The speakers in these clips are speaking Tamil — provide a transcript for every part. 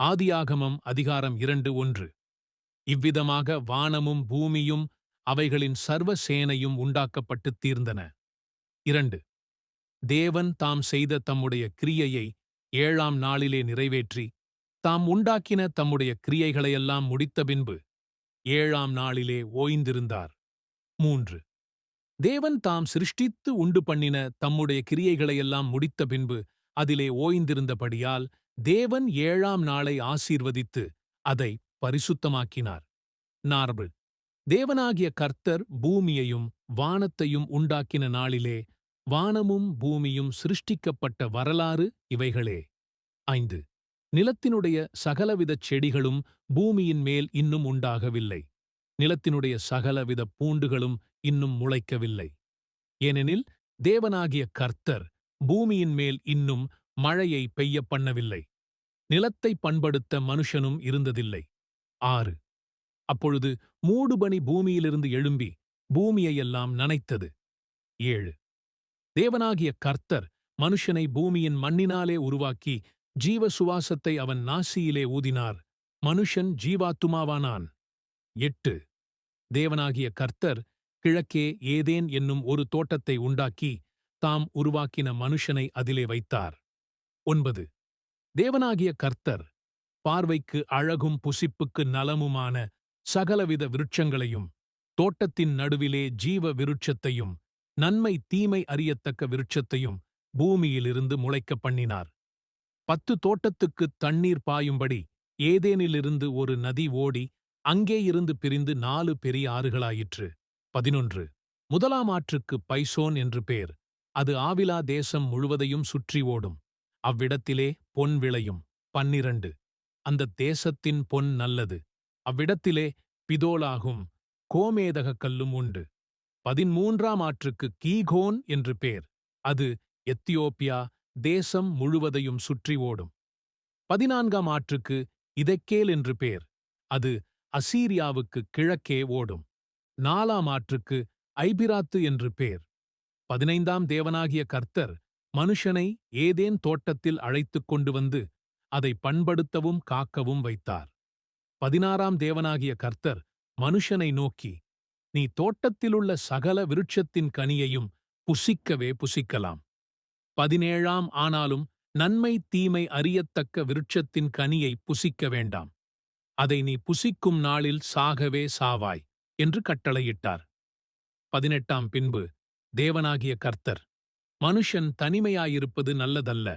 ஆதியாகமம் அதிகாரம் இரண்டு ஒன்று. இவ்விதமாக வானமும் பூமியும் அவைகளின் சர்வ சேனையும் உண்டாக்கப்பட்டுத் தீர்ந்தன. இரண்டு. தேவன் தாம் செய்த தம்முடைய கிரியையை ஏழாம் நாளிலே நிறைவேற்றி தாம் உண்டாக்கின தம்முடைய கிரியைகளையெல்லாம் முடித்த பின்பு ஏழாம் நாளிலே ஓய்ந்திருந்தார். மூன்று. தேவன் தாம் சிருஷ்டித்து உண்டு பண்ணின தம்முடைய கிரியைகளையெல்லாம் முடித்த பின்பு அதிலே ஓய்ந்திருந்தபடியால் தேவன் ஏழாம் நாளை ஆசீர்வதித்து அதை பரிசுத்தமாக்கினார். நார்பு தேவனாகிய கர்த்தர் பூமியையும் வானத்தையும் உண்டாக்கின நாளிலே வானமும் பூமியும் சிருஷ்டிக்கப்பட்ட வரலாறு இவைகளே. ஐந்து. நிலத்தினுடைய சகலவிதச் செடிகளும் பூமியின் மேல் இன்னும் உண்டாகவில்லை. நிலத்தினுடைய சகலவித பூண்டுகளும் இன்னும் முளைக்கவில்லை. ஏனெனில் தேவனாகிய கர்த்தர் பூமியின் மேல் இன்னும் மழையை பெய்ய பண்ணவில்லை. நிலத்தை பண்படுத்த மனுஷனும் இருந்ததில்லை. ஆறு. அப்பொழுது மூடுபனி பூமியிலிருந்து எழும்பி பூமியையெல்லாம் நனைத்தது. ஏழு. தேவனாகிய கர்த்தர் மனுஷனை பூமியின் மண்ணினாலே உருவாக்கி ஜீவ சுவாசத்தை அவன் நாசியிலே ஊதினார். மனுஷன் ஜீவாத்துமாவானான். எட்டு. தேவனாகிய கர்த்தர் கிழக்கே ஏதேன் என்னும் ஒரு தோட்டத்தை உண்டாக்கி தாம் உருவாக்கின மனுஷனை அதிலே வைத்தார். ஒன்பது. தேவனாகிய கர்த்தர் பார்வைக்கு அழகும் புசிப்புக்கு நலமுமான சகலவித விருட்சங்களையும் தோட்டத்தின் நடுவிலே ஜீவ விருட்சத்தையும் நன்மை தீமை அறியத்தக்க விருட்சத்தையும் பூமியிலிருந்து முளைக்கப் பண்ணினார். பத்து தோட்டத்துக்குத் தண்ணீர் பாயும்படி ஏதேனிலிருந்து ஒரு நதி ஓடி அங்கேயிருந்து பிரிந்து நாலு பெரிய ஆறுகளாயிற்று. பதினொன்று. முதலாம் ஆற்றுக்கு பைசோன் என்று பேர். அது ஆவிலா தேசம் முழுவதையும் சுற்றி ஓடும். அவ்விடத்திலே பொன் விளையும். பன்னிரண்டு. அந்த தேசத்தின் பொன் நல்லது. அவ்விடத்திலே பிதோலாகும் கோமேதகக் கல்லும் உண்டு. பதிமூன்றாம் ஆற்றுக்கு கீகோன் என்று பேர். அது எத்தியோப்பியா தேசம் முழுவதையும் சுற்றி ஓடும். பதினான்காம் ஆற்றுக்கு இதைக்கேல் என்று பேர். அது அசீரியாவுக்கு கிழக்கே ஓடும். நாலாம் ஆற்றுக்கு ஐபிராத்து என்று பேர். பதினைந்தாம் தேவனாகிய கர்த்தர் மனுஷனை ஏதேன் தோட்டத்தில் அழைத்துக் கொண்டு வந்து அதை பண்படுத்தவும் காக்கவும் வைத்தார். பதினாறாம் தேவனாகிய கர்த்தர் மனுஷனை நோக்கி நீ தோட்டத்திலுள்ள சகல விருட்சத்தின் கனியையும் புசிக்கவே புசிக்கலாம். பதினேழாம் ஆனாலும் நன்மை தீமை அறியத்தக்க விருட்சத்தின் கனியை புசிக்க வேண்டாம். அதை நீ புசிக்கும் நாளில் சாகவே சாவாய் என்று கட்டளையிட்டார். பதினெட்டாம் பின்பு தேவனாகிய கர்த்தர் மனுஷன் தனிமையாயிருப்பது நல்லதல்ல.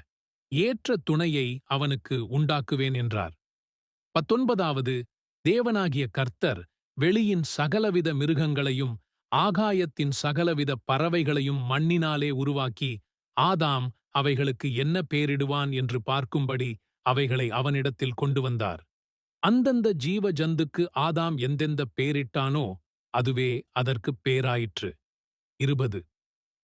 ஏற்ற துணையை அவனுக்கு உண்டாக்குவேன் என்றார். பத்தொன்பதாவது தேவனாகிய கர்த்தர் வெளியின் சகலவித மிருகங்களையும் ஆகாயத்தின் சகலவித பறவைகளையும் மண்ணினாலே உருவாக்கி ஆதாம் அவைகளுக்கு என்ன பேரிடுவான் என்று பார்க்கும்படி அவைகளை அவனிடத்தில் கொண்டு வந்தார். அந்தந்த ஜீவ ஜந்துக்கு ஆதாம் எந்தெந்த பேரிட்டானோ அதுவே அதற்குப் பேராயிற்று. இருபது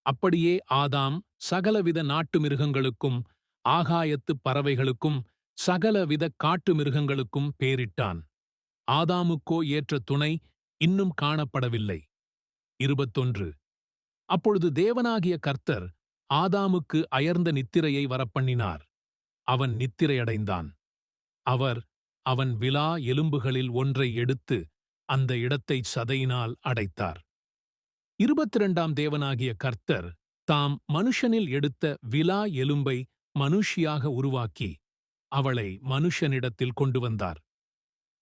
அப்படியே ஆதாம் சகலவித நாட்டு மிருகங்களுக்கும் ஆகாயத்துப் பறவைகளுக்கும் சகலவித காட்டு மிருகங்களுக்கும் பேரிட்டான். ஆதாமுக்கோ ஏற்ற துணை இன்னும் காணப்படவில்லை. இருபத்தொன்று. அப்பொழுது தேவனாகிய கர்த்தர் ஆதாமுக்கு அயர்ந்த நித்திரையை வரப்பண்ணினார். அவன் நித்திரையடைந்தான். அவர் அவன் விலா எலும்புகளில் ஒன்றை எடுத்து அந்த இடத்தை சதையினால் அடைத்தார். இருபத்திரண்டாம் தேவனாகிய கர்த்தர் தாம் மனுஷனில் எடுத்த விலா எலும்பை மனுஷியாக உருவாக்கி அவளை மனுஷனிடத்தில் கொண்டு வந்தார்.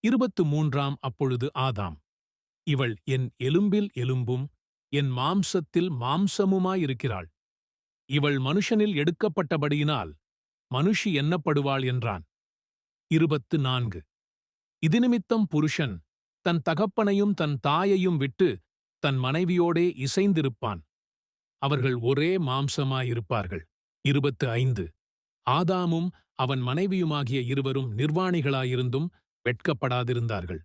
இருபத்து மூன்றாம் அப்பொழுது ஆதாம் இவள் என் எலும்பில் எலும்பும் என் மாம்சத்தில் மாம்சமுமாயிருக்கிறாள் இவள் மனுஷனில் எடுக்கப்பட்டபடியினால் மனுஷி எண்ணப்படுவாள் என்றான். இருபத்து நான்கு இது நிமித்தம் புருஷன் தன் தகப்பனையும் தன் தாயையும் விட்டு தன் மனைவியோடே இசைந்திருப்பான். அவர்கள் ஒரே மாம்சமாயிருப்பார்கள். இருபத்து ஐந்து. ஆதாமும் அவன் மனைவியுமாகிய இருவரும் நிர்வாணிகளாயிருந்தும் வெட்கப்படாதிருந்தார்கள்.